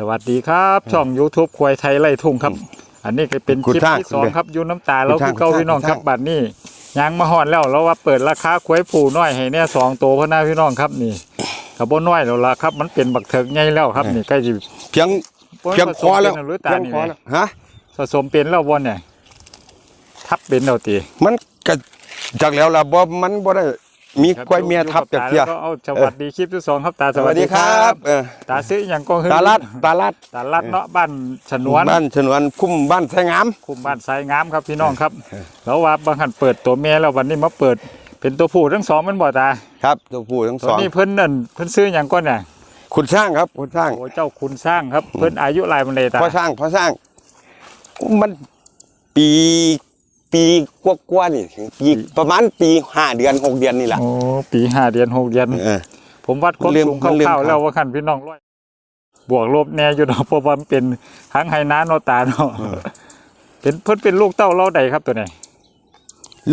สวัสดีครับ ช่อง YouTube ควายไทยไล่ทุ่งครับ อันนี้ก็เป็นคคุณลิปทางที่สองครับอยูน้ำตาเราคุณทางคือเก่าคุณทางพี่น้องครับคุณทางบัดนี้ยางมาหอนแล้วเราว่าเปิดราคาควายผูน้อยให้เนี่ยสองตัวพ่อหน้าพี่น้องครับนี่กระบน้อยแล้วล่ะครับ มันเป็นบักเถิกใหญ่แล้วครับนี่ใกล้จะเพียงเพียงคอแล้วหรือตาเพียงนี่คอแหมแล้วฮะผสมเป็นแล้วบนเนี่ยทับเป็นแล้วตีมันก็จากแล้วล่ะบ่มันบ่ได้ มีกล้วยเมียทับจากเที่ยแล้วก็เอาสวัสดีคลิปที่สองครับตาสวัสดีครับเออตาซื้ออย่างก็คือตาลัดตาลัดตาลัดเนาะบ้านฉนวนบ้านชนวนคุ้มบ้านไสงามคุมบ้านทรายงามครับพี่น้องครับ แล้วว่าบางหันเปิดตัวแม่แล้ววันนี้มาเปิด เป็นตัวผู้ทั้งสองแมันบ่ตาครับตัวผู้ทั้งตัสวองนี้เพิ่นนั่นเพิ่นซื้ออย่างก้อนเนี่ยคุณสร้างครับคุณสร้างโอ้เจ้าคุณสร้างครับเพิ่นอายุหลายมันเลยตาพ่อสร้างพ่อสร้างมันปี ปีกว่าๆนี่ถึงปีประมาณปีห้าเดือนหกเดือนนี่แหละโอ้ปีห้าเดือนหกเดือนเออผมวัดความมันเริ่มสูงมันเริ่มคร่าวๆครับแล้วว่าขันพี่น้องร้อยบวกลบแน่อยู่เนาะเพราะว่ามันเป็นทั้งไฮน้าโนตาเนาะเป็นเพิ่นเป็นลูกเต้าเล่าใดครับตัวไหน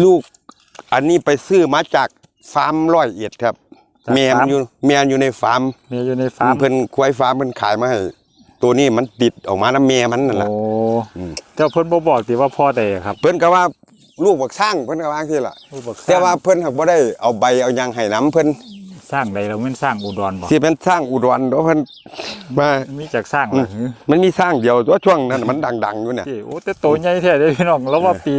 ลูกอันนี้ไปซื้อมาจากฟาร์มร้อยเอ็ดครับแม่มันอยู่แม่มันอยู่ในฟาร์มมีอยู่ในฟาร์มเพิ่นควายฟาร์มเพิ่นขายมาให้ ตัวนี้มันติดออกมาน้ำแม่มันนั่นแหละโอ้อืมเจ้าเพิ่นบ่บอกติว่าพ่อใดครับ เพิ่นก็ว่าลูกบักสร้างเพิ่นก็ว่าที่ล่ะลูกบอกสร้งแต่ว่าเพิ่นหักบ่ได้เอาใบเอาหยังให้น้ำเพิ่นสร้างใดเราไม่นสร้างอุดรบ่สิเป็นสร้างอุดรเนาะเพิ่นมามีจากสร้างเหรอหือมันมีสร้างเดียวตัวช่วงนั้นมันดัง ๆ อยู่เนี่ยที่โอ้แต่โตใหญ่แท้เด้พี่น้องแล้วว่าปี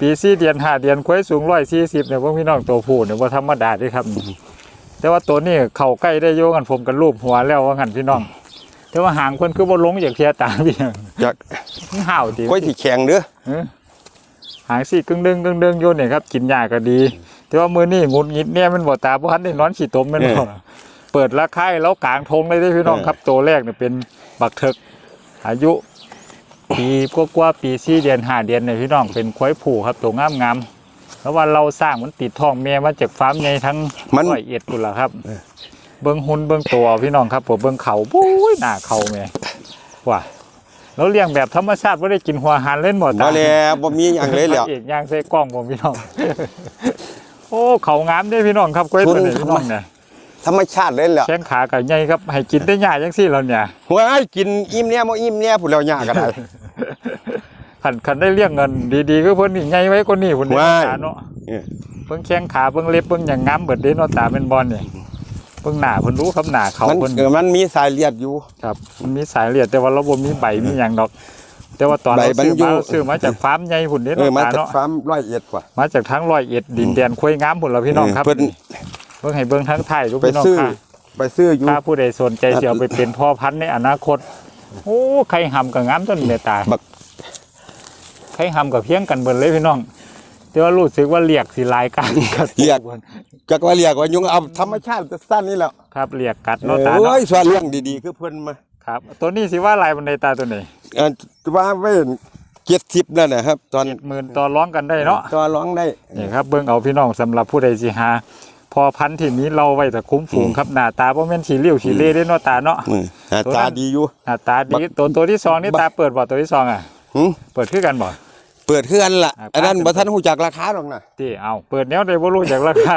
ปีสี่เดือนห้าเดือนควายสูงร้อยสี่สิบเนี่ยพวกพี่น้องตัวผู้เนี่ยว่าธรรมดาเด้ครับ แต่ว่าตัวนี้เข้าใกล้ได้โยกันผมกันรูปหัวแล้วว่างั้นพี่น้อง แต่ว่าหางเพิ่นคือบ่ลงจากเทียตาพี่น้องจากมันห่าวติกล้วยที่แข็งเด้อเออหางสิกึ่งดึงกึ่งดึงอยู่เนี่ยครับกินยาก็ดี แต่ว่ามื้อนี้งุดหงิดเนี่ยมันบ่ตาบ่ทันได้นอนขี้ตมแม่นบ่เปิดราคาให้แล้วกลางทงเลยเด้อพี่น้องครับตัวแรกเนี่ยเป็นบักเถิกอายุปีกว่าๆปีสี่เดือนห้าเดือนเนี่ยพี่น้องเป็นควายผูครับตัวงามงามๆแล้วว่าเราสร้างมันติดท้องแม่มาจากฟาร์มใหญ่ทั้งมันร้อยเอ็ดกุนละครับ เบิ้งหุ่นเบิ้งตัวพี่น้องครับผมเบิ้งเขาปุ้ยหน้าเขาแม่ว่าแล้วเลี้ยงแบบธรรมชาติไม่ได้กินหัวอาหารเล่นหมดบ่แล้วบ่มีหยังเลยแล้วเอกย่างใส่กล้องผมพี่น้อง โอ้เขางามเด้พี่น้องครับกล้วยตัวนี้พี่น้องเนี่ยธรรมชาติเลยแหละแข้งขากับใหญ่ครับ ให้กินได้ยากจังซี่แล้วเนี่ยว้ายกินอิ่มเนี่ยบ่อิ่มเนี่ยผู้แล้วยากก็ได้ขันขันได้เลี้ยงเงินดีๆก็เพิ่นนี่ใหญ่ไว้กว่านี้พุ่นเด้ว้ายตาเนาะเออเบิ่งแข้งขาเบิ่งเล็บเบิ่งอย่างงามเบิดเด้เนาะตาเป็นบอลนี่เบิ่งหน้าเพิ่นรู้ครับหน้าเขามันเพิ่นเออมันมีสายเลือดอยู่ ครับมันมีสายเลือดแต่ว่าเราบ่มีใบมีหยังดอก แต่ว่าตอนใบเรามันซื้ออยู่ มาเราซื้อมาจากฟาร์มใหญ่พุ่นเด้เออเนาะมาตาจากเนาะฟาร์มร้อยเอ็ดกว่า มาจากทั้งร้อยเอ็ดดินแดนคุยงามพุ่นล่ะพี่น้องครับเพิ่นเบิ่งให้เบิ่งทั้งไทยทุกไปพี่น้องซื้อค่ะ ไปซื้ออยู่ ถ้าผู้ใดสนใจสิเอาไปเป็นพ่อพันธุ์ในอนาคต โอ้ ใครหำก็งามต้นเมตตาบัก ใครหำก็เพียงกันเบิดเลยพี่น้อง แต่ว่ารู้สึกว่าเรียกสิหลายกันเรียกจักว่าเรียกว่ายุงเอาธรรมชาติสั้นนี่แหล้วครับเรียกกัดเอเนาะอตาโอ้เนาะยส่วนเรื่องดีๆคือเพิ่นมาครับ ตัวนี้สิว่าลายบันไดตาตัวนี้เออว่าไว้70นั่นนะครับ ตอนหมื่นต่อร้องกันได้เนาะก็ร้องได้นี่ครับเบิ่งเอาพี่น้องสำหรับผู้ใดสิหาพอพันธุ์ที่นี้เราไว้แต่คุ้มฝูงครับหน้าตาบ่แม่นสีเลี้ยวสีเล่ได้เนาะตาเนาะมือหน้าตาดีอยู่หน้าตาดีตัวตัวที่สองนี่ตาเปิดบ่ตัวที่สองอะหึเปิดคือกันบ่ เปิดเคลื่อนล่ะอะอันนั้นบ่ทันฮู้จักราคาหรอกนะที่เอาเปิดแนวใดบ่รู้จักราคา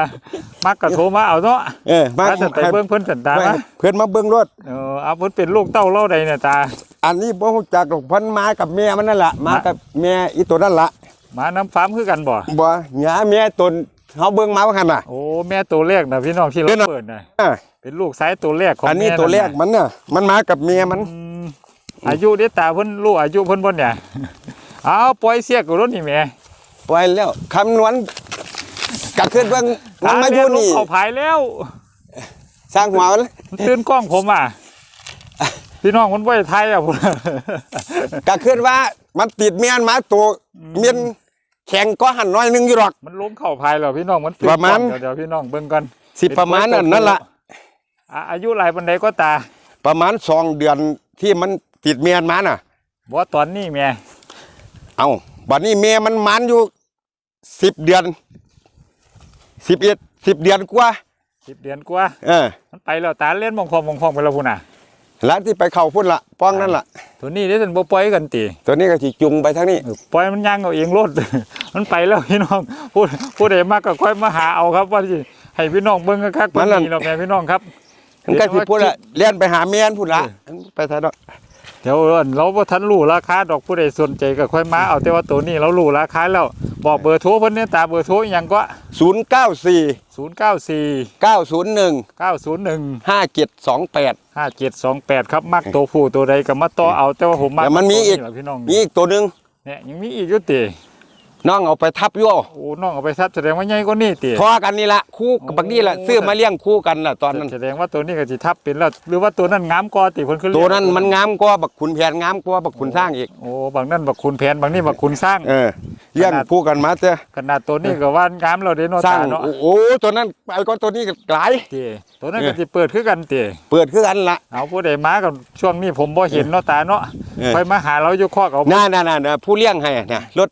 มักก็โทรมาเอาเนาะเออมาถ้าจะไปเบิ่งเพิ่นสันตาไม่มาเพิ่นมาเบิ่งรถ เออเอาเพิ่นเป็นลูกเต้าเล่าใดเนี่ยตา อันนี้บ่ฮู้จักหรอกเพิ่นมากับแม่มันนั่นล่ะมามา กับแม่อีตัวนั่นล่ะมาน้ำฟาร์มคือกันบ่บ่หยาแม่ตนเฮาเบิ่งมาว่าคั่นน่ะ โอ้แม่ตัวแรกนะพี่น้องที่เราเดี๋ยวนะเปิดน่ะอะเป็นลูกสายตัวแรกของอันนี้ม่ตัวแรกะมันน่ะมันมากับแม่มัน อืมอายุเด้ตาเพิ่นรู้อายุเพิ่นบ่เนี่ย เอาปล่อยเสียกับรถนี่แหม่ปล่อยแล้วคำนวณก็คือเบิ่งมันมาอยู่นี่ตเขเขาผายแล้ว สร้างหัวมันมันตื่นกล้องผมอะพี่น้องมันบ่ได้ไทยอะพุ่นก็คือว่ามันติดเมียนมาตัวเมียนแข็งก็หันน้อยหนึงอยู่หรอก มันล้มเข่าพายแล้วพี่น้องมันตื่นประมาณกล้องเดี๋ยวเดี๋ยวพี่น้องเบิ่งก่อนสิประมาณนั้นนั่นล่ะอะอายุหลายปานใดก็ตา ประมาณสองเดือนที่มันติดเมียนมาน่ะบ่ว่าตอนนี้แหม่ เอาบัดนี้เมียมันมันอยู่สิบเดือนสิบเอ็ดสิบเดือนกว่า10เดือนกว่าเออมันไปแล้วตาเล่นมองคอมมองคองไปแล้วพุ่นน่ะแล้วที่ไปเข้าพุ่นละป้องนั่นละตัวนี้ได้สันบ่ปล่อยกันติตัวนี้ก็สิจุงไปทางนี้เออปล่อยมันย่างเอาเองรถมันไปแล้วพี่น้องพูดพูดใดมากก็ค่อยมาหาเอาครับว่าสิให้พี่น้องเบิ่งคักๆเบิ่งนี่เราแม่พี่น้องครับมันก็สิพุ่นละเลี้ยนไปหาเมียนพุ่นละไปทางนั้น เดี๋ยวเราบ่ทันรู้ราคาดอกผู้ใดสนใจก็ค่อยมาเอาแต่ว่าตัวนี้เรารู้ราคาแล้วบอกเบอร์โทรเพิ่นเนี่ยตาเบอร์โทรอหยังก็ศูนย์เก้าสี่094เก้าศูนย์หนึ่ง901ห้าเจ็ดสองแปด5728ครับมักตัวผู้ตัวใดก็มาต่อเอาแต่ว่าผมมักแต่มันมีอีกตัวแหละพี่น้องมีอีกตัวหนึ่งเนี่ยยังมีอีกอยู่ติ น้องเอาไปทับอยู่โอ้น้องเอาไปซับแสดงว่าใหญ่กว่านี้ติพอกันนี่ละคู่กับบักนี่ละโอ้ซื้อมาเลี้ยงคู่กันละตอนนั้นแสดงว่าตัวนี้ก็สิทับเป็นแล้วหรือว่าตัวนั้นงามกว่าติเพิ่นคือเรียกตัวนั้นมันงามกว่าบักขุนแผนงามกว่าบักขุนสร้างอีกโอ้บางนั่นบักคุณแผนบางนี่บักคุณสร้างเออเลี้ยงคู่กันมาเจ้ขนาดตัวนี้ก็ว่างามเราเด้เนาะสร้างตาเนาะโอ้โหตัวนั้นไปก็ตัวนี้ก็หลายติตัวนั้นก็สิเปิดคือกันติเปิดคือกันละเอาผู้ใดมากับช่วงนี้ผมบ่เห็นเนาะตาเนาะเออค่อยมาหาเราอยู่คอกเอาน่าน่าน่าน่าผู้เลี้ยงให้นะรถ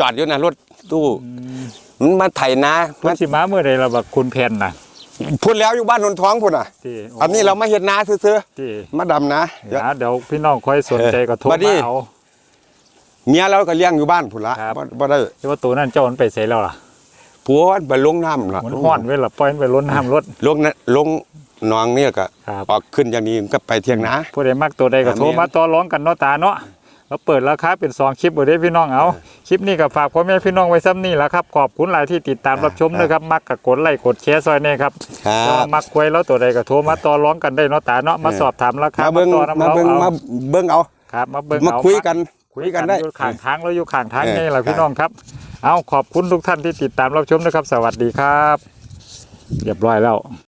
จอดอยู่นะรถตู้อืมมันมาไถนาเพิ่นสิมาเมื่อใดล่ะบักคุณแผนน่ะพูดแล้วอยู่บ้านนนท้องพุ่นอะติโอันนี้เรามาเห็นนาซื้อติๆมาดำนาเดี๋ยวเดี๋ยวพี่น้องค่อยสนใจก็โทรบัดนี้ มาเอา เมียเราก็เลี้ยงอยู่บ้านพุ่นละครับ บ่บ่ได้แต่ว่าตัวนั้นเจ้ามันไปใส่แล้วล่ะผัวมันไปลงน้ำล่ะมันฮ้อนไว้ล่ะปล่อยมันไปล้นน้ำรถ ลงนะลงหนองเนี่ยก็ครับ ออกขึ้นอย่างนี้ก็ไปเที่ยงนา ผู้ใดมักตัวใดก็อ่าโทรมาต่อรองกันเนาะตาเนาะ เราเปิดราคาเป็นสองคลิปบ่ได้พี่น้องเอาคลิปนี้ก็ฝากพ่อแม่พี่น้องไว้ซ้ำนี่แหละครับขอบคุณหลายที่ติดตามรับชมนะครับมักก็กดไลค์กดแชร์ซอยแนี่ครับครัถ้าบมักควยแล้วตัวใดก็โทรมาต่อรองกันได้เนาะตาเนาะมาสอบถามราคามาเบิ้งต่อน้ำมาเราเบิ้งเอามาเบิ้งเอาครับมาเบิ้งมาเอาคุยกันคุยกันได้อยู่ข้างทางแล้วอยู่ข้างทางเออนี่แหละพี่ครับน้องครับเอาขอบคุณทุกท่านที่ติดตามรับชมนะครับ สวัสดีครับเรียบร้อยแล้ว